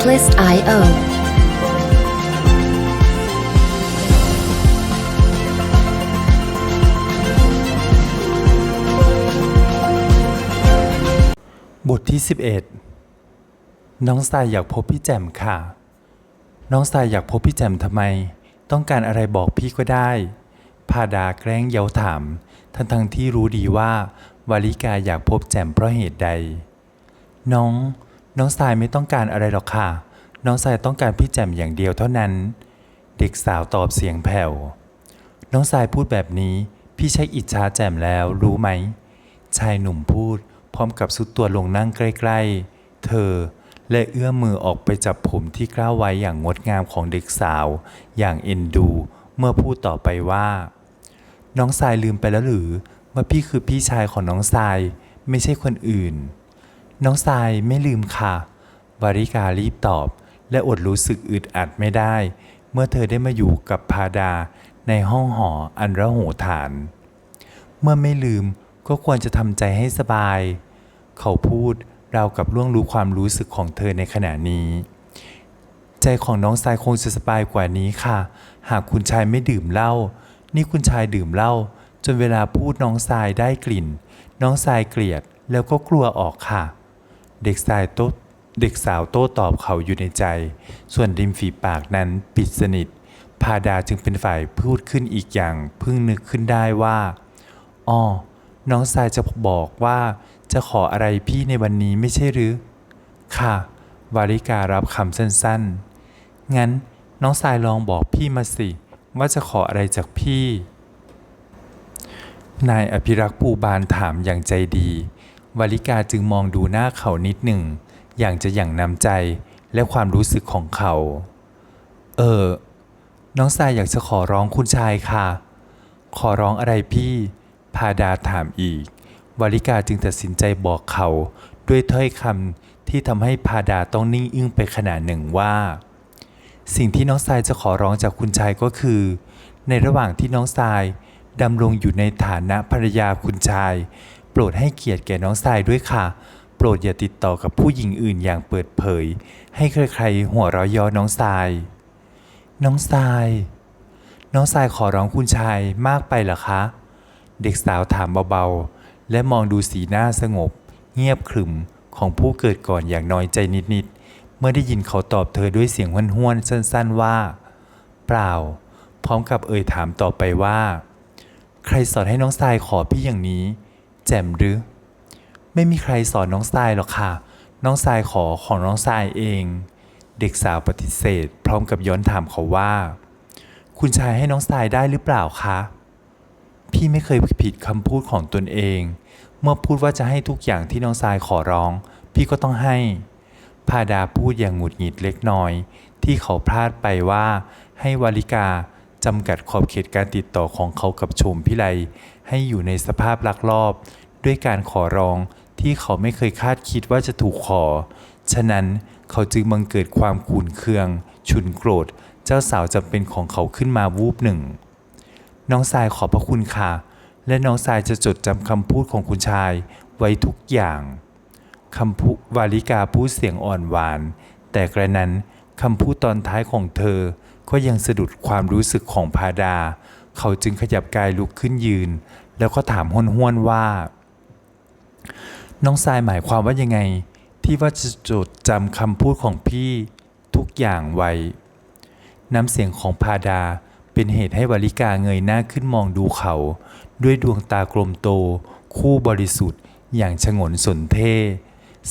Artlist.io บทที่ 11 น้องสายอยากพบพี่แจ่มค่ะ น้องสายอยากพบพี่แจ่มทำไม ต้องการอะไรบอกพี่ก็ได้ พาดาแกล้งเย้าถาม ทั้งทั้งที่รู้ดีว่า วาลิกาอยากพบแจ่มเพราะเหตุใด น้อง น้องสายไม่ต้องการอะไรหรอกค่ะ น้องสายต้องการพี่แจ่มอย่างเดียวเท่านั้น เด็กสาวตอบเสียงแผ่ว น้องสายพูดแบบนี้ พี่ใช้อิจฉาแจ่มแล้วรู้ไหม ชายหนุ่มพูด พร้อมกับสุดตัวลงนั่งใกล้ๆ เธอและเอื้อมมือออกไปจับผมที่กล้าวไว้อย่างงดงามของเด็กสาว อย่างเอ็นดู เมื่อพูดต่อไปว่า น้องทรายลืมไปแล้วหรือ ว่าพี่คือพี่ชายของน้องทราย ไม่ใช่คนอื่น น้องทรายไม่ลืมค่ะ วาริการีบตอบ และอดรู้สึกอึดอัดไม่ได้ เมื่อเธอได้มาอยู่กับพาดาในห้องหออันระโหฐาน เมื่อไม่ลืมก็ควรจะทำใจให้สบาย เขาพูดราวกับล่วงรู้ความรู้สึกของเธอในขณะนี้ ใจของน้องทรายคงจะสบายกว่านี้ค่ะ หากคุณชายไม่ดื่มเหล้า นี่คุณชายดื่มเหล้าจนเวลาพูดน้องทรายได้กลิ่น น้องทรายเกลียดแล้วก็กลัวออกค่ะ เด็กชายโตเด็กสาวโต้ตอบเขาอยู่ในใจ ส่วนริมฝีปากนั้นปิดสนิท พาดาจึงเป็นฝ่ายพูดขึ้นอีกอย่างเพิ่งนึกขึ้นได้ว่าอ้อน้องทรายจะบอกว่าจะขออะไรพี่ในวันนี้ไม่ใช่หรือ ค่ะ วาริการับคำสั้นๆ งั้นน้องทรายลองบอกพี่มาสิ ว่าจะขออะไรจากพี่ นายอภิรักษ์ภูบาลถามอย่างใจดี วาริกาจึงมองดูหน้าเขานิดหนึ่ง อย่างจะหยั่งนำใจและความรู้สึกของเขา เออ น้องทายอยากจะขอร้องคุณชายค่ะ ขอร้องอะไรพี่ พาดาถามอีกวาริกาจึงตัดสินใจบอกเขาด้วยถ้อยคำที่ทำให้พาดาต้องนิ่งอึ้งไปขนาดหนึ่งว่า สิ่งที่น้องทายจะขอร้องจากคุณชายก็คือ ในระหว่างที่น้องทายดำรงอยู่ในฐานะภรรยาคุณชาย รดให้เกียรติแก่น้องทรายด้วยค่ะ โปรดอย่าติดต่อกับผู้หญิงอื่นอย่างเปิดเผย ให้ใครๆหัวเราะย้อน้องทราย น้องทราย น้องทรายขอร้องคุณชายมากไปเหรอคะ เด็กสาวถามเบาๆ และมองดูสีหน้าสงบ เงียบขรึมของผู้เกิดก่อนอย่างน้อยใจนิดๆ เมื่อได้ยินเขาตอบเธอด้วยเสียงห้วนๆ สั้นๆว่า เปล่า พร้อมกับเอ่ยถามต่อไปว่า ใครสอนให้น้องทรายขอพี่อย่างนี้ แจ่มหรือ ไม่มีใครสอนน้องทรายหรอกค่ะ น้องทรายขอของน้องทรายเอง เด็กสาวปฏิเสธ พร้อมกับย้อนถามเขาว่า คุณชายให้น้องทรายได้หรือเปล่าคะ พี่ไม่เคยผิดคำพูดของตนเอง เมื่อพูดว่าจะให้ทุกอย่างที่น้องทรายขอร้อง พี่ก็ต้องให้ พาดาพูดอย่างหงุดหงิดเล็กน้อย ที่เขาพลาดไปว่า ให้วาลิกาจำกัดขอบเขตการติดต่อของเขากับชมพิไล ให้อยู่ในสภาพลักลอบ ด้วยการขอร้องที่เขาไม่เคยคาดคิดว่าจะถูกขอ ฉะนั้นเขาจึงบังเกิดความขุ่นเคือง ฉุนโกรธ เจ้าสาวจำเป็นของเขาขึ้นมาวูบหนึ่ง น้องทรายขอบพระคุณค่ะ และน้องทรายจะจดจำคำพูดของคุณชายไว้ทุกอย่างคำพูวาลิกาพูดเสียงอ่อนหวาน แต่กระนั้นคำพูดตอนท้ายของเธอก็ยังสะดุดความรู้สึกของพาดา เขาจึงขยับกายลุกขึ้นยืน แล้วก็ถามห้วนว่า น้องทรายหมายความว่ายังไง ที่ว่าจะจดจำคำพูดของพี่ทุกอย่างไว้ น้ำเสียงของพาดาเป็นเหตุให้วลิกาเงยหน้าขึ้นมองดูเขา ด้วยดวงตากลมโต คู่บริสุทธิ์ อย่างฉงนสนเท่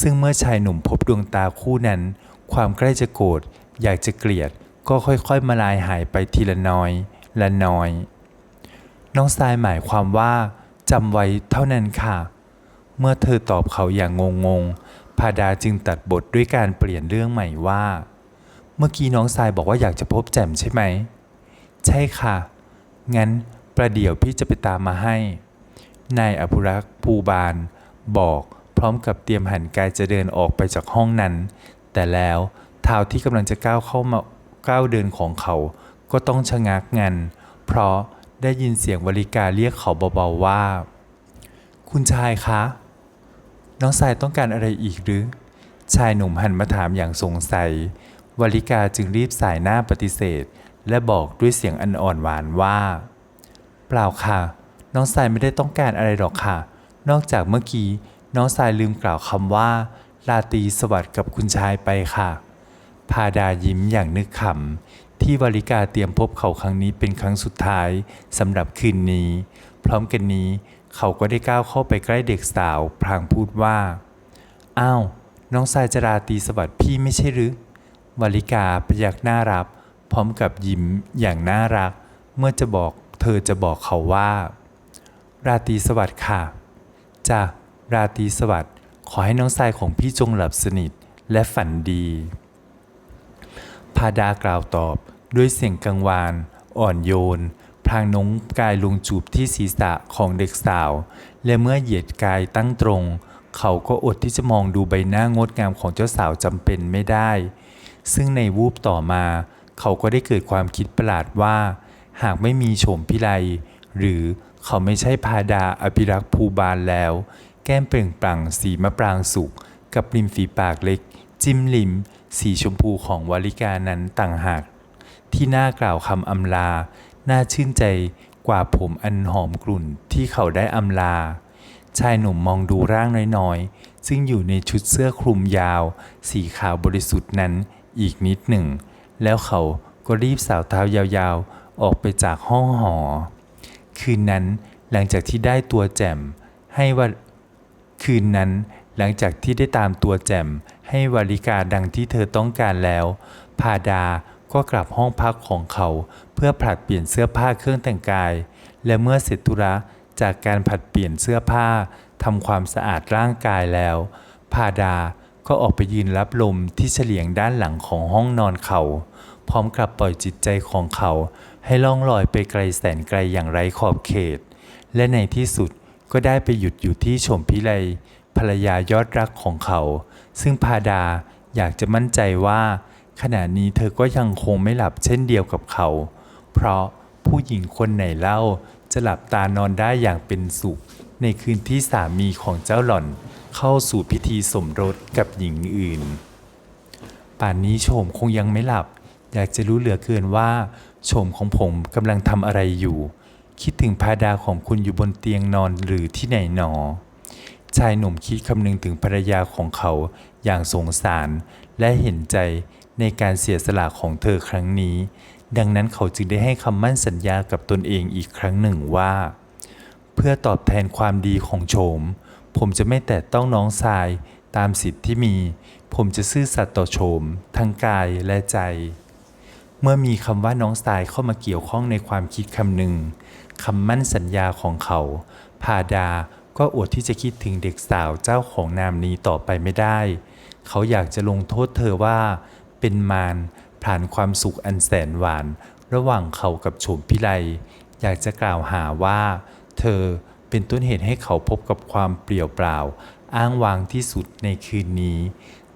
ซึ่งเมื่อชายหนุ่มพบดวงตาคู่นั้น ความใกล้จะโกรธอยากจะเกลียด ก็ค่อยๆมาลายหายไปทีละน้อย ละน้อย น้องทรายหมายความว่าจำไว้เท่านั้นค่ะ เมื่อเธอตอบเขาอย่างงงๆพาดาจึงตัดบทด้วยการเปลี่ยนเรื่องใหม่ว่า เมื่อกี้น้องทรายบอกว่าอยากจะพบแจ่มใช่ไหม ใช่ค่ะ งั้นประเดี๋ยวพี่จะไปตามมาให้ นายอภุรักษ์ภูบาล บอกพร้อมกับเตรียมหันกายจะเดินออกไปจากห้องนั้น แต่แล้วเท้าที่กำลังจะก้าวเข้ามาก้าวเดินของเขาก็ต้องชะงักงัน เพราะ ได้ยินเสียงวลิกาเรียกเขาเบาๆว่า คุณชายคะ น้องสายต้องการอะไรอีกหรือ ชายหนุ่มหันมาถามอย่างสงสัยวลิกาจึงรีบสายหน้าปฏิเสธ และบอกด้วยเสียงอันอ่อนหวานว่า เปล่าค่ะ น้องสายไม่ได้ต้องการอะไรหรอกค่ะ นอกจากเมื่อกี้น้องสายลืมกล่าวคำว่าลาตีสวัสดิ์กับคุณชายไปค่ะ พาดายิ้มอย่างนึกขำที่วลิกาเตรียมพบเขาครั้งนี้เป็นครั้งสุดท้ายสำหรับคืนนี้ พร้อมกันนี้เขาก็ได้ก้าวเข้าไปใกล้เด็กสาว พลางพูดว่า อ้าว น้องสายจราตีสวัสดิ์พี่ไม่ใช่หรือวลิกาพยักหน้ารับ พร้อมกับยิ้มอย่างน่ารัก เมื่อจะบอกเธอจะบอกเขาว่า ราตรีสวัสดิ์ค่ะจ้ะราตรีสวัสดิ์ขอให้น้องทรายของพี่จงหลับสนิทและฝันดี พาดากล่าวตอบด้วยเสียงกังวาน อ่อนโยน พลางน้งกายลงจูบที่ศีรษะของเด็กสาว และเมื่อเหยียดกายตั้งตรง เขาก็อดที่จะมองดูใบหน้างดงามของเจ้าสาวจำเป็นไม่ได้ ซึ่งในวูบต่อมา เขาก็ได้เกิดความคิดประหลาดว่า หากไม่มีโฉมพิไลหรือเขาไม่ใช่พาดาอภิรักษ์ภูบาลแล้ว แก้มเปล่งปลั่งสีมะปรางสุกกับริมฝีปากเล็ก จิ้มลิม สีชมพูของวลิกานั้นต่างหาก ที่น่ากล่าวคำอำลา น่าชื่นใจกว่าผมอันหอมกลุ่นที่เขาได้อำลา ชายหนุ่มมองดูร่างน้อยๆ ซึ่งอยู่ในชุดเสื้อคลุมยาว สีขาวบริสุทธิ์นั้นอีกนิดหนึ่ง แล้วเขาก็รีบสาวเท้ายาวๆ ออกไปจากห้องหอ คืนนั้นหลังจากที่ได้ตัวแจ่มให้ว่าคืนนั้นหลังจากที่ได้ตามตัวแจ่ม ให้วาริกาดังที่เธอต้องการแล้ว พาดาก็กลับห้องพักของเขาเพื่อผลัดเปลี่ยนเสื้อผ้าเครื่องแต่งกาย และเมื่อเสร็จธุระจากการผลัดเปลี่ยนเสื้อผ้าทำความสะอาดร่างกายแล้ว พาดาก็ออกไปยืนรับลมที่เฉลียงด้านหลังของห้องนอนเขา พร้อมกับปล่อยจิตใจของเขาให้ล่องลอยไปไกลแสนไกลอย่างไร้ขอบเขต และในที่สุดก็ได้ไปหยุดอยู่ที่ชมพิไล ภรรยายอดรักของเขา ซึ่งพาดาอยากจะมั่นใจว่า ขณะนี้เธอก็ยังคงไม่หลับเช่นเดียวกับเขา เพราะผู้หญิงคนไหนเล่าจะหลับตานอนได้อย่างเป็นสุข ในคืนที่สามีของเจ้าหล่อนเข้าสู่พิธีสมรสกับหญิงอื่น ป่านนี้โฉมคงยังไม่หลับ อยากจะรู้เหลือเกินว่าโฉมของผมกำลังทำอะไรอยู่ คิดถึงพาดาของคุณอยู่บนเตียงนอนหรือที่ไหนหนอ ชายหนุ่มคิดคำนึงถึงภรรยาของเขาอย่างสงสารและเห็นใจในการเสียสละของเธอครั้งนี้ ดังนั้นเขาจึงได้ให้คำมั่นสัญญากับตนเองอีกครั้งหนึ่งว่า เพื่อตอบแทนความดีของโฉม ผมจะไม่แตะต้องน้องทรายตามสิทธิ์ที่มี ผมจะซื่อสัตย์ต่อโฉมทั้งกายและใจ เมื่อมีคำว่าน้องทรายเข้ามาเกี่ยวข้องในความคิดคำหนึ่งคำมั่นสัญญาของเขาพาดา ก็อดที่จะคิดถึงเด็กสาวเจ้าของนามนี้ต่อไปไม่ได้ เขาอยากจะลงโทษเธอว่า เป็นมารผ่านความสุขอันแสนหวาน ระหว่างเขากับโฉมพิไลอยากจะกล่าวหาว่า เธอเป็นต้นเหตุให้เขาพบกับความเปลี่ยวเปล่า อ้างวางที่สุดในคืนนี้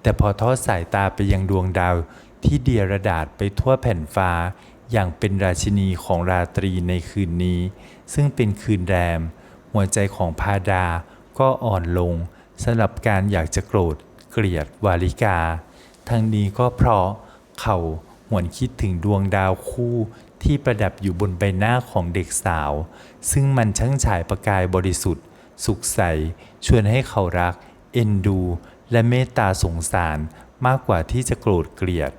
แต่พอทอดสายตาไปยังดวงดาวที่เดียระดาษไปทั่วแผ่นฟ้า อย่างเป็นราชินีของราตรีในคืนนี้ ซึ่งเป็นคืนแรม หัวใจของพาดาก็อ่อนลงสำหรับการอยากจะโกรธเกลียดวาลิกา ทั้งนี้ก็เพราะเขาหวนคิดถึงดวงดาวคู่ที่ประดับอยู่บนใบหน้าของเด็กสาว ซึ่งมันช่างฉายประกายบริสุทธิ์ สุขใส ชวนให้เขารัก เอ็นดู และเมตตาสงสารมากกว่าที่จะโกรธเกลียด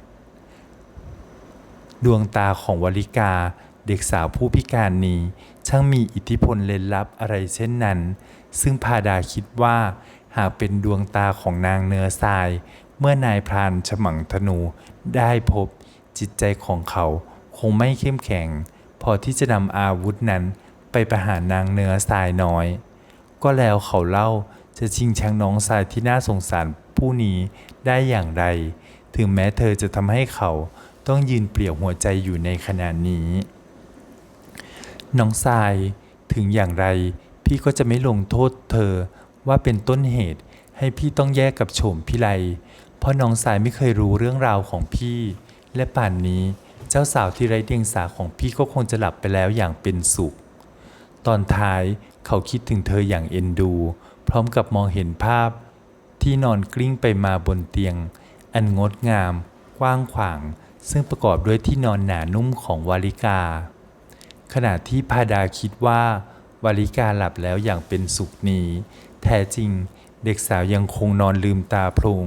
ดวงตาของวลิกาเด็กสาวผู้พิการนี้ ช่างมีอิทธิพลเล่นลับอะไรเช่นนั้น ซึ่งพาดาคิดว่า หากเป็นดวงตาของนางเนื้อทราย เมื่อนายพรานฉมังธนูได้พบจิตใจของเขาคงไม่เข้มแข็ง พอที่จะนำอาวุธนั้นไปประหารนางเนื้อทรายน้อย ก็แล้วเขาเล่าจะชิงชังน้องทรายที่น่าสงสารผู้นี้ได้อย่างไร ถึงแม้เธอจะทำให้เขาต้องยืนเปลี่ยวหัวใจอยู่ในขณะนี้ น้องทรายถึงอย่างไร พี่ก็จะไม่ลงโทษเธอว่าเป็นต้นเหตุให้พี่ต้องแยกกับโฉมพิไล เพราะน้องทรายไม่เคยรู้เรื่องราวของพี่ และป่านนี้เจ้าสาวที่ไร้เดียงสาของพี่ก็คงจะหลับไปแล้วอย่างเป็นสุข ตอนท้ายเขาคิดถึงเธออย่างเอ็นดู พร้อมกับมองเห็นภาพ ที่นอนกลิ้งไปมาบนเตียง อันงดงาม กว้างขวาง ซึ่งประกอบด้วยที่นอนหนานุ่มของวาลิกา ขณะที่พาดาคิดว่าวาลิกาหลับแล้วอย่างเป็นสุขนี้ แท้จริงเด็กสาวยังคงนอนลืมตาโพลง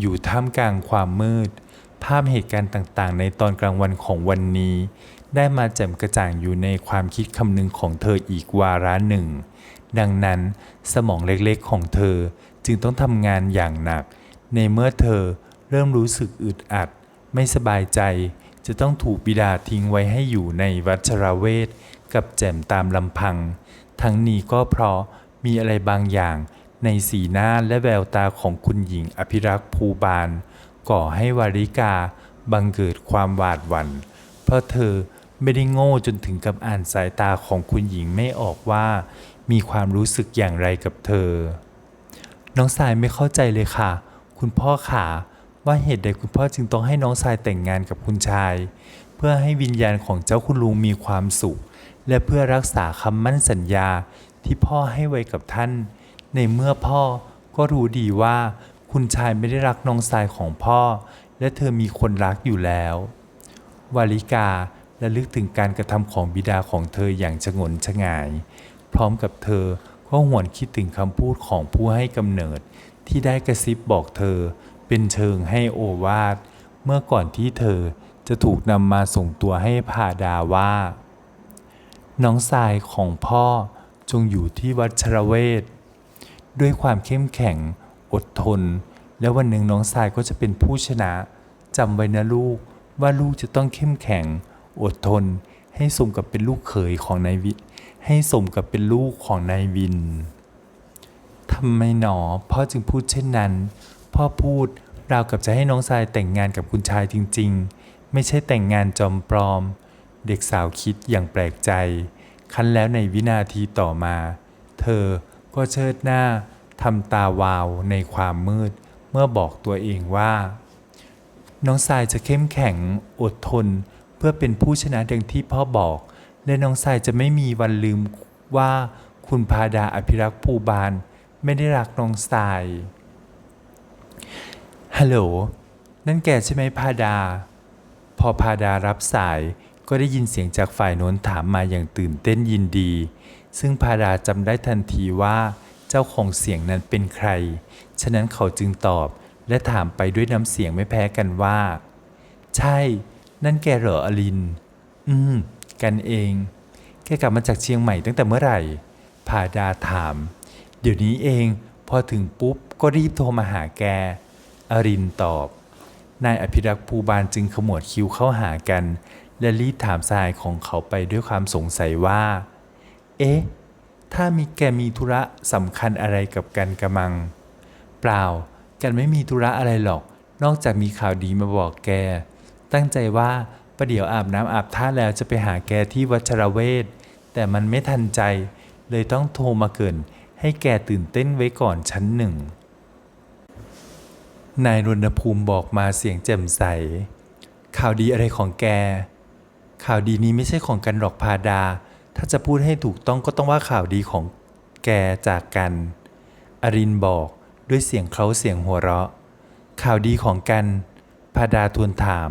อยู่ท่ามกลางความมืด ภาพเหตุการณ์ต่างๆ ในตอนกลางวันของวันนี้ ได้มาแจ่มกระจ่างอยู่ในความคิดคำนึงของเธออีกวาระหนึ่ง ดังนั้นสมองเล็กๆของเธอจึงต้องทำงานอย่างหนัก ในเมื่อเธอเริ่มรู้สึกอึดอัด ไม่สบายใจ จะต้องถูกบิดาทิ้งไว้ให้อยู่ในวัชรเวทกับแจ่มตามลำพัง ทั้งนี้ก็เพราะมีอะไรบางอย่างในสีหน้าและแววตาของคุณหญิงอภิรักษ์ภูบาล ก่อให้วาริกาบังเกิดความหวาดหวัน่น เพราะเธอไม่ได้โง่จนถึงกับอ่านสายตาของคุณหญิงไม่ออกว่า มีความรู้สึกอย่างไรกับเธอ น้องสายไม่เข้าใจเลยค่ะ คุณพ่อขา ว่าเหตุใดคุณพ่อจึงต้องให้น้องสายแต่งงานกับคุณชาย เพื่อให้วิญญาณของเจ้าคุณลุงมีความสุข และเพื่อรักษาคำมั่นสัญญาที่พ่อให้ไว้กับท่าน ในเมื่อพ่อก็รู้ดีว่า คุณชายไม่ได้รักน้องสายของพ่อ และเธอมีคนรักอยู่แล้ว วาลิกาและลึกถึงการกระทำของบิดาของเธออย่างชงนชงาย พร้อมกับเธอก็หวนคิดถึงคำพูดของผู้ให้กำเนิดที่ได้กระซิบบอกเธอ เป็นเชิงให้โอวาทเมื่อก่อนที่เธอจะถูกนำมาส่งตัวให้พาดาว่า น้องทรายของพ่อจงอยู่ที่วัชรเวทด้วยความเข้มแข็งอดทน แล้ววันหนึ่งน้องทรายก็จะเป็นผู้ชนะจำไว้นะลูกว่าลูกจะต้องเข้มแข็งอดทน ให้สมกับเป็นลูกเขยของนายวิให้สมกับเป็นลูกของนายวินทำไมหนอพ่อจึงพูดเช่นนั้น พ่อพูดราวกับจะให้น้องทรายแต่งงานกับคุณชายจริง ๆ ไม่ใช่แต่งงานจอมปลอม เด็กสาวคิดอย่างแปลกใจ คันแล้วในวินาทีต่อมา เธอก็เชิดหน้าทำตาวาวในความมืด เมื่อบอกตัวเองว่า น้องทรายจะเข้มแข็งอดทน เพื่อเป็นผู้ชนะดังที่พ่อบอก และน้องทรายจะไม่มีวันลืมว่าคุณพาดาอภิรักษ์ภูบาลไม่ได้รักน้องทราย ฮัลโหล นั่นแกใช่ไหมพาดา พอพาดารับสายก็ได้ยินเสียงจากฝ่ายโน้นถามมาอย่างตื่นเต้นยินดี ซึ่งพาดาจำได้ทันทีว่าเจ้าของเสียงนั้นเป็นใคร ฉะนั้นเขาจึงตอบและถามไปด้วยน้ำเสียงไม่แพ้กันว่า ใช่ นั่นแกเหรออลิน อืม กันเอง แกกลับมาจากเชียงใหม่ตั้งแต่เมื่อไหร่ พาดาถาม เดี๋ยวนี้เอง พอถึงปุ๊บ ก็รีบโทรมาหาแก อรินตอบ นายอภิรักษ์ภูบาลจึงขมวดคิ้วเข้าหากัน และรีบถามสายของเขาไปด้วยความสงสัยว่า เอ๊ะ ถ้ามีแกมีธุระสำคัญอะไรกับกันกระมัง เปล่า กันไม่มีธุระอะไรหรอก นอกจากมีข่าวดีมาบอกแก ตั้งใจว่าประเดี๋ยวอาบน้ำอาบท่าแล้วจะไปหาแกที่วัชรเวทแต่มันไม่ทันใจ เลยต้องโทรมาเกินให้แกตื่นเต้นไว้ก่อนชั้นหนึ่ง นายรณภูมิบอกมาเสียงแจ่มใส ข่าวดีอะไรของแก ข่าวดีนี้ไม่ใช่ของกันหรอกพาดา ถ้าจะพูดให้ถูกต้องก็ต้องว่าข่าวดีของแกจากกัน อรินบอกด้วยเสียงเคล้าเสียงหัวเราะ ข่าวดีของกันพาดาทวนถาม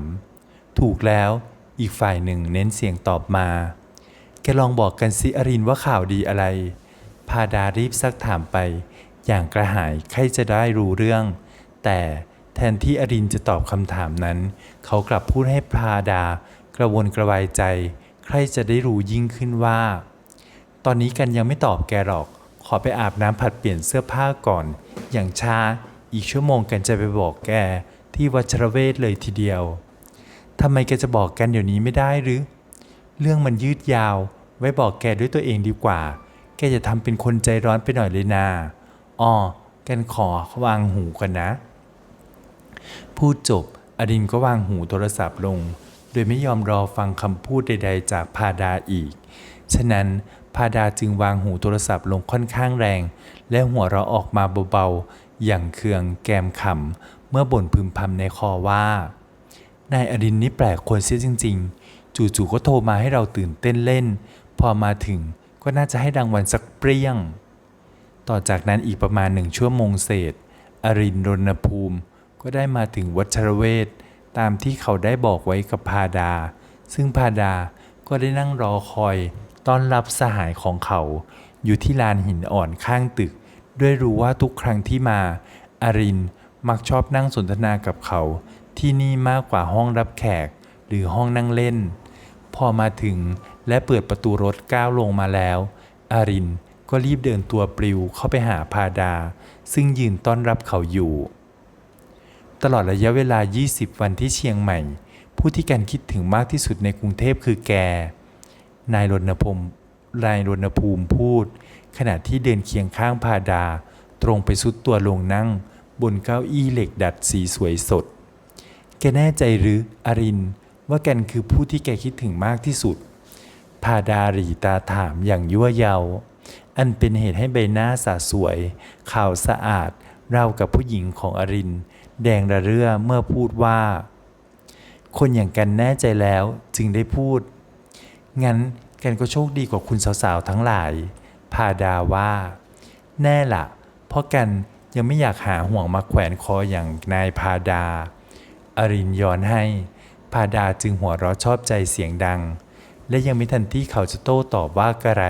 ถูกแล้วอีกฝ่ายหนึ่งเน้นเสียงตอบมา แกลองบอกกันสิอรินว่าข่าวดีอะไร พาดารีบซักถามไป อย่างกระหายใครจะได้รู้เรื่อง แต่แทนที่อรินจะตอบคำถามนั้น เขากลับพูดให้พาดา กระวนกระวายใจ ใครจะได้รู้ยิ่งขึ้นว่า ตอนนี้กันยังไม่ตอบแกหรอก ขอไปอาบน้ำผัดเปลี่ยนเสื้อผ้าก่อน อย่างช้าอีกชั่วโมงกันจะไปบอกแกที่วัชรเวทเลยทีเดียวทำไมแกจะบอกกันเดี๋ยวนี้ไม่ได้หรือ เรื่องมันยืดยาว ไว้บอกแกด้วยตัวเองดีกว่า แกจะทำเป็นคนใจร้อนไปหน่อยเลยนาอ้อกันขอวางหูกันนะ พูดจบ อดินก็วางหูโทรศัพท์ลง โดยไม่ยอมรอฟังคำพูดใด ๆ จากพาดาอีก ฉะนั้นพาดาจึงวางหูโทรศัพท์ลงค่อนข้างแรง และหัวเราะออกมาเบาๆ อย่างเคืองแกมขำเมื่อบ่นพึมพำในคอว่านายอดินนี่แปลกคนเสียจริง ๆ จู่ๆก็โทรมาให้เราตื่นเต้นเล่น พอมาถึงก็น่าจะให้รางวัลสักเปรี้ยง ต่อจากนั้นอีกประมาณหนึ่งชั่วโมงเศษ อรินรณภูมิ ก็ได้มาถึงวัชรเวทตามที่เขาได้บอกไว้กับพาดา ซึ่งพาดาก็ได้นั่งรอคอยต้อนรับสหายของเขา อยู่ที่ลานหินอ่อนข้างตึก ด้วยรู้ว่าทุกครั้งที่มา อารินมักชอบนั่งสนทนากับเขา ที่นี่มากกว่าห้องรับแขก หรือห้องนั่งเล่น พอมาถึงและเปิดประตูรถก้าวลงมาแล้ว อารินก็รีบเดินตัวปลิวเข้าไปหาพาดา ซึ่งยืนต้อนรับเขาอยู่ ตลอดระยะเวลา 20 วันที่เชียงใหม่ ผู้ที่กันคิดถึงมากที่สุดในกรุงเทพคือแก นายรณพงศ์นายรณภูมิพูด ขณะที่เดินเคียงข้างพาดา ตรงไปสุดตัวลงนั่ง บนเก้าอี้เหล็กดัดสีสวยสด แกแน่ใจหรืออรินว่าแกนคือผู้ที่แกคิดถึงมากที่สุดพาดาหรีตาถามอย่างยั่วเยาอันเป็นเหตุให้ใบหน้าสาสวย ขาวสะอาดราวกับผู้หญิงของอริน แดงระเรื่อเมื่อพูดว่า คนอย่างกันแน่ใจแล้วจึงได้พูด งั้นกันก็โชคดีกว่าคุณสาวๆทั้งหลาย พาดาว่า แน่ละเพราะกันยังไม่อยากหาห่วงมาแขวนคออย่างนายพาดา อรินย้อนให้ พาดาจึงหัวเราะชอบใจเสียงดัง และยังไม่ทันที่เขาจะโต้ตอบว่ากระไร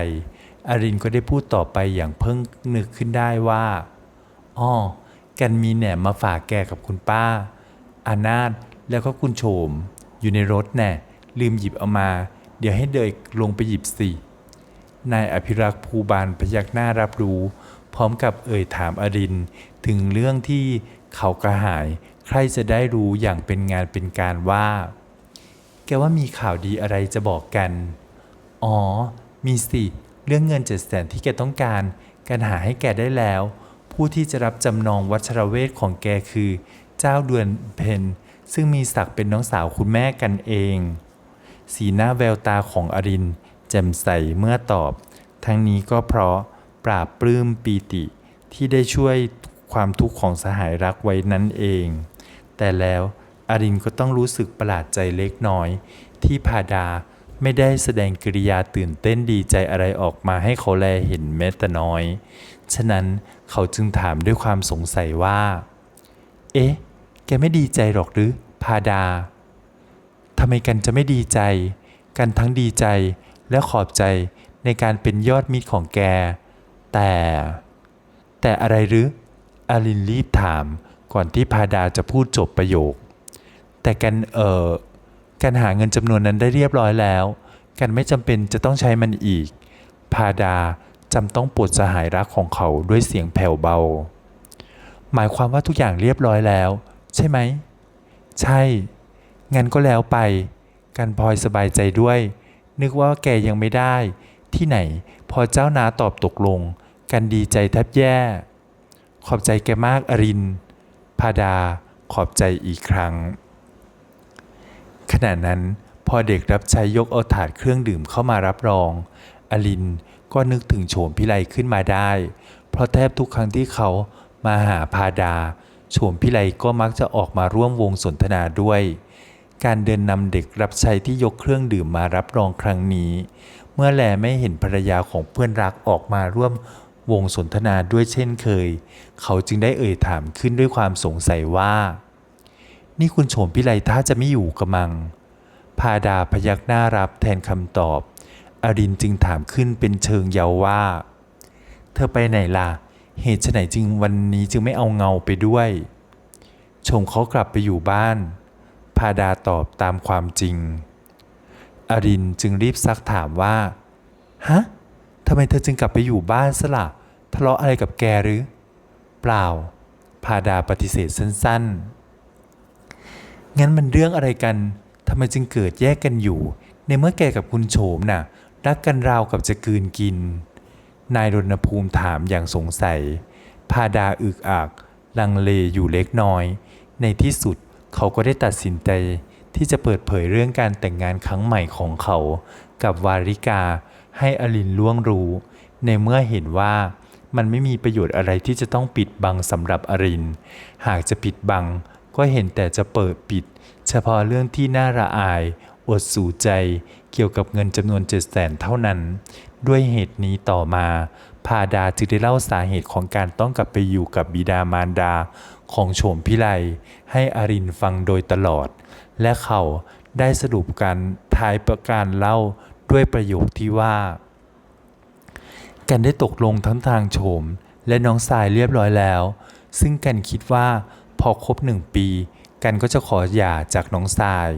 อรินก็ได้พูดต่อไปอย่างเพิ่งนึกขึ้นได้ว่า อ้อ กันมีแหนมมาฝากแกกับคุณป้า อานาถแล้วก็คุณโฉม อยู่ในรถแน่ลืมหยิบเอามา เดี๋ยวให้เด็กลงไปหยิบสินายอภิรักษ์ภูบาลพยักหน้ารับรู้ พร้อมกับเอ่ยถามอรินถึงเรื่องที่เขากระหาย ใครจะได้รู้อย่างเป็นงานเป็นการว่า แกว่ามีข่าวดีอะไรจะบอกกัน อ๋อ มีสิ เรื่องเงินเจ็ดแสนที่แกต้องการ การหาให้แกได้แล้ว ผู้ที่จะรับจำนองวัชรเวทของแกคือ เจ้าเดือนเพนซึ่งมีศักดิ์เป็นน้องสาวคุณแม่กันเอง สีหน้าแววตาของอริน แจ่มใสเมื่อตอบ ทั้งนี้ก็เพราะปราบปลื้มปีติที่ได้ช่วยความทุกข์ของสหายรักไว้นั่นเอง แต่แล้วอรินก็ต้องรู้สึกประหลาดใจเล็กน้อย ที่พาดาไม่ได้แสดงกิริยาตื่นเต้นดีใจอะไรออกมาให้เขาแลเห็นแม้แต่น้อย ฉะนั้นเขาจึงถามด้วยความสงสัยว่า เอ๊ะ แกไม่ดีใจหรอกหรือ พาดา ทำไมกันจะไม่ดีใจ กันทั้งดีใจและขอบใจในการเป็นยอดมิตรของแก แต่ แต่อะไรหรืออลินรีบถามก่อนที่พาดาจะพูดจบประโยค แต่กันเออกันหาเงินจำนวนนั้นได้เรียบร้อยแล้ว กันไม่จำเป็นจะต้องใช้มันอีก พาดา จำต้องปวดสหายรักของเขาด้วยเสียงแผ่วเบา หมายความว่าทุกอย่างเรียบร้อยแล้ว ใช่ไหม ใช่ งั้นก็แล้วไป กันพลอยสบายใจด้วย นึกว่าแกยังไม่ได้ ที่ไหน พอเจ้านาตอบตกลง กันดีใจแทบแย่ ขอบใจแกมากอรินพาดา ขอบใจอีกครั้ง ขณะนั้นพอเด็กรับใช้ยกเอาถาดเครื่องดื่มเข้ามารับรอง อลิน ก็นึกถึงโฉมพิไลขึ้นมาได้ เพราะแทบทุกครั้งที่เขามาหาพาดา โฉมพิไลก็มักจะออกมาร่วมวงสนทนาด้วย การเดินนำเด็กรับใช้ที่ยกเครื่องดื่มมารับรองครั้งนี้ เมื่อแลไม่เห็นภรรยาของเพื่อนรักออกมาร่วมวงสนทนาด้วยเช่นเคย เขาจึงได้เอ่ยถามขึ้นด้วยความสงสัยว่า นี่คุณโฉมพิไลท่าจะไม่อยู่กระมัง พาดาพยักหน้ารับแทนคำตอบ อรินจึงถามขึ้นเป็นเชิงเยาว่า เธอไปไหนล่ะ เหตุไฉนจึงวันนี้จึงไม่เอาเงาไปด้วย ชมเขากลับไปอยู่บ้าน พาดาตอบตามความจริง อรินจึงรีบซักถามว่า ฮะทำไมเธอจึงกลับไปอยู่บ้านซะละ่ะทะเลาะอะไรกับแกหรือ เปล่า พาดาปฏิเสธสั้นๆ งั้นมันเรื่องอะไรกันทำไมจึงเกิดแยกกันอยู่ ในเมื่อแกกับคุณโฉมน่ะ รักกันราวกับจะกืนกิน นายรณภูมิถามอย่างสงสัย พาดาอึกอัก ลังเลอยู่เล็กน้อย ในที่สุดเขาก็ได้ตัดสินใจที่จะเปิดเผยเรื่องการแต่งงานครั้งใหม่ของเขา กับวาริกาให้อลินล่วงรู้ ในเมื่อเห็นว่ามันไม่มีประโยชน์อะไรที่จะต้องปิดบังสำหรับอริน หากจะปิดบังก็เห็นแต่จะเปิดปิด เฉพาะเรื่องที่น่าระอาย อดสูใจ เกี่ยวกับเงินจำนวนเจ็ดแสนเท่านั้น ด้วยเหตุนี้ต่อมาพาดาจึงได้เล่าสาเหตุของการต้องกลับไปอยู่กับบิดามารดาของโฉมพิไลให้อรินฟังโดยตลอด และเขาได้สรุปการท้ายประการเล่าด้วยประโยคที่ว่า กันได้ตกลงทั้งทางโฉมและน้องสายเรียบร้อยแล้ว ซึ่งกันคิดว่าพอครบหนึ่งปี กันก็จะขอหย่าจากน้องสาย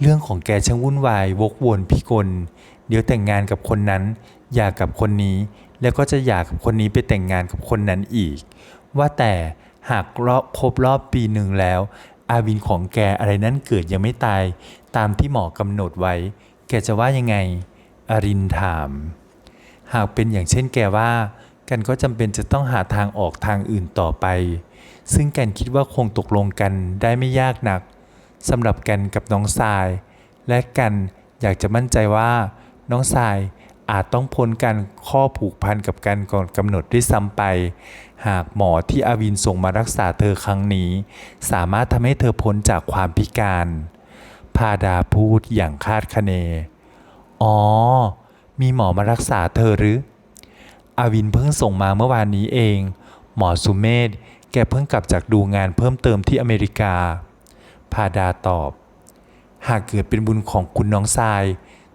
เรื่องของแกช่างวุ่นวายวกวนพิกล เดี๋ยวแต่งงานกับคนนั้นหย่ากับคนนี้ แล้วก็จะหย่ากับคนนี้ไปแต่งงานกับคนนั้นอีก ว่าแต่หากรอบครบรอบปีหนึ่งแล้ว อาวินของแกอะไรนั้นเกิดยังไม่ตาย ตามที่หมอกำหนดไว้ แกจะว่ายังไง อรินถาม หากเป็นอย่างเช่นแกว่า กันก็จำเป็นจะต้องหาทางออกทางอื่นต่อไป ซึ่งกันคิดว่าคงตกลงกันได้ไม่ยากนัก สำหรับกันกับน้องทราย และกันอยากจะมั่นใจว่าน้องทรายอาจต้องพ้นการข้อผูกพันกับกันก่อนกำหนดด้วยซ้ำไป หากหมอที่อาวินส่งมารักษาเธอครั้งนี้ สามารถทำให้เธอพ้นจากความพิการ พาดาพูดอย่างคาดคะเน อ๋อ มีหมอมารักษาเธอหรือ อาวินเพิ่งส่งมาเมื่อวานนี้เอง หมอสุเมธแกเพิ่งกลับจากดูงานเพิ่มเติมที่อเมริกา พาดาตอบ หากเกิดเป็นบุญของคุณน้องทราย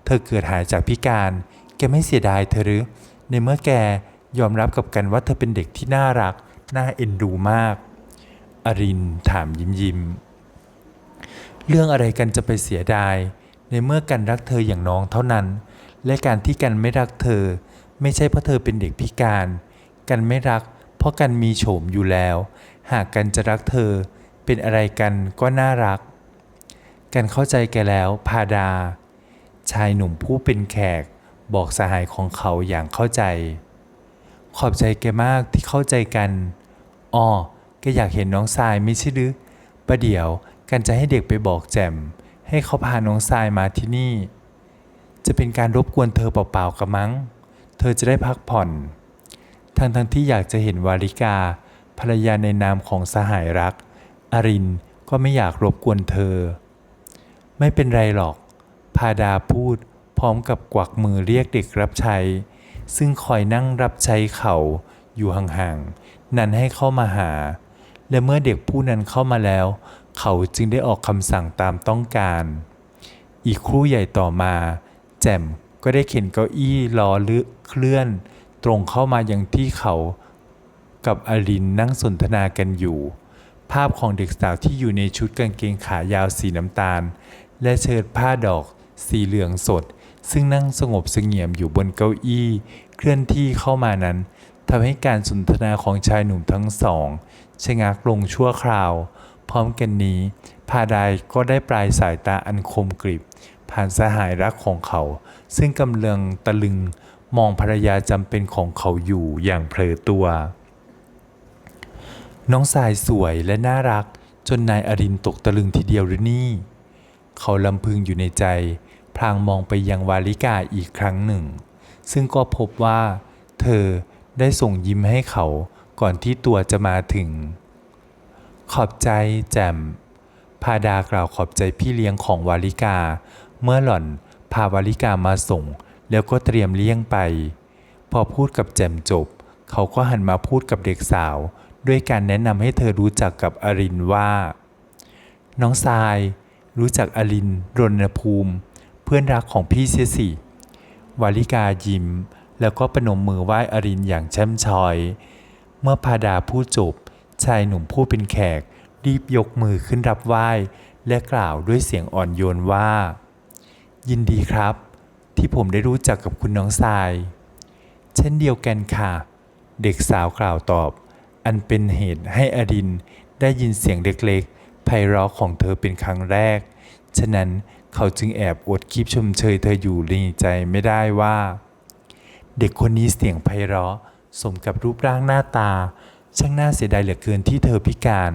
เธอเกิดหายจากพิการ แกไม่เสียดายเธอหรือ ในเมื่อแกยอมรับกับกันว่าเธอเป็นเด็กที่น่ารัก น่าเอ็นดูมาก อรินถามยิ้มยิ้ม เรื่องอะไรกันจะไปเสียดาย ในเมื่อกันรักเธออย่างน้องเท่านั้น และการที่กันไม่รักเธอ ไม่ใช่เพราะเธอเป็นเด็กพิการ กันไม่รัก เพราะกันมีโฉมอยู่แล้ว หากกันจะรักเธอ เป็นอะไรกันก็น่ารัก กันเข้าใจแกแล้วพาดา ชายหนุ่มผู้เป็นแขกบอกสหายของเขาอย่างเข้าใจ ขอบใจแกมากที่เข้าใจกันอ้อแกอยากเห็นน้องทรายไม่ใช่หรือประเดี๋ยวกันจะให้เด็กไปบอกแจมให้เขาพาน้องทรายมาที่นี่ จะเป็นการรบกวนเธอเปล่าๆกับมั้งเธอจะได้พักผ่อนทั้งทั้งที่อยากจะเห็นวาริกาภรรยาในนามของสหายรัก อรินก็ไม่อยากรบกวนเธอ ไม่เป็นไรหรอก พาดาพูดพร้อมกับกวักมือเรียกเด็กรับใช้ ซึ่งคอยนั่งรับใช้เขาอยู่ห่างๆ นั้นให้เข้ามาหา และเมื่อเด็กผู้นั้นเข้ามาแล้ว เขาจึงได้ออกคำสั่งตามต้องการ อีกครู่ใหญ่ต่อมา แจ่มก็ได้เข็นเก้าอี้ล้อเลือเคลื่อน ตรงเข้ามายังที่เขา กับอลินนั่งสนทนากันอยู่ ภาพของเด็กสาวที่อยู่ในชุดกางเกงขายาวสีน้ำตาล และเชิดผ้าดอก สีเหลืองสด ซึ่งนั่งสงบเสงี่ยมอยู่บนเก้าอี้ เคลื่อนที่เข้ามานั้นทำให้การสนทนาของชายหนุ่มทั้งสองชะงักลงชั่วคราว พร้อมกันนี้พาดายก็ได้ปลายสายตาอันคมกริบ ผ่านสหายรักของเขา ซึ่งกำลังตะลึงมองภรรยาจำเป็นของเขาอยู่อย่างเผลอตัว น้องสายสวยและน่ารักจนนายอรินตกตะลึงทีเดียวหรือนี่ เขาลำพึงอยู่ในใจ พลางมองไปยังวาลิกาอีกครั้งหนึ่ง ซึ่งก็พบว่า เธอได้ส่งยิ้มให้เขาก่อนที่ตัวจะมาถึง ขอบใจแจมพาดากล่าวขอบใจพี่เลี้ยงของวาลิกา เมื่อหล่อนพาวาลิกามาส่ง แล้วก็เตรียมเลี้ยงไป พอพูดกับแจมจบ เขาก็หันมาพูดกับเด็กสาว ด้วยการแนะนำให้เธอรู้จักกับอรินว่า น้องทรายรู้จักอรินรณภูมิ เพื่อนรักของพี่เสียสิวาลิกายิ้ม แล้วก็ประนมมือไหว้อรินอย่างแช่มชอย เมื่อพาดาพูดจบ ชายหนุ่มผู้เป็นแขก รีบยกมือขึ้นรับไหว้ และกล่าวด้วยเสียงอ่อนโยนว่า ยินดีครับ ที่ผมได้รู้จักกับคุณน้องทราย เช่นเดียวกันค่ะ เด็กสาวกล่าวตอบ อันเป็นเหตุให้อดินได้ยินเสียงเล็กๆไพเราะของเธอเป็นครั้งแรก ฉะนั้นเขาจึงแอบอดคลิปชมเชยเธออยู่ในใจไม่ได้ว่า เด็กคนนี้เสียงไพเราะสมกับรูปร่างหน้าตา ช่างน่าเสียดายเหลือเกินที่เธอพิการ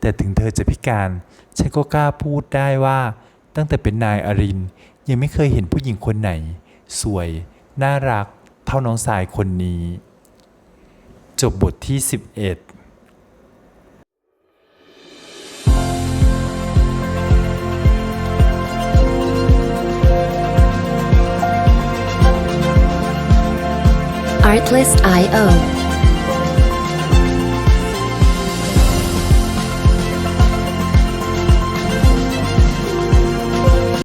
แต่ถึงเธอจะพิการ ฉันก็กล้าพูดได้ว่า ตั้งแต่เป็นนายอรินยังไม่เคยเห็นผู้หญิงคนไหน สวย น่ารัก เท่าน้องสายคนนี้ จบบทที่ 11 Artlist.io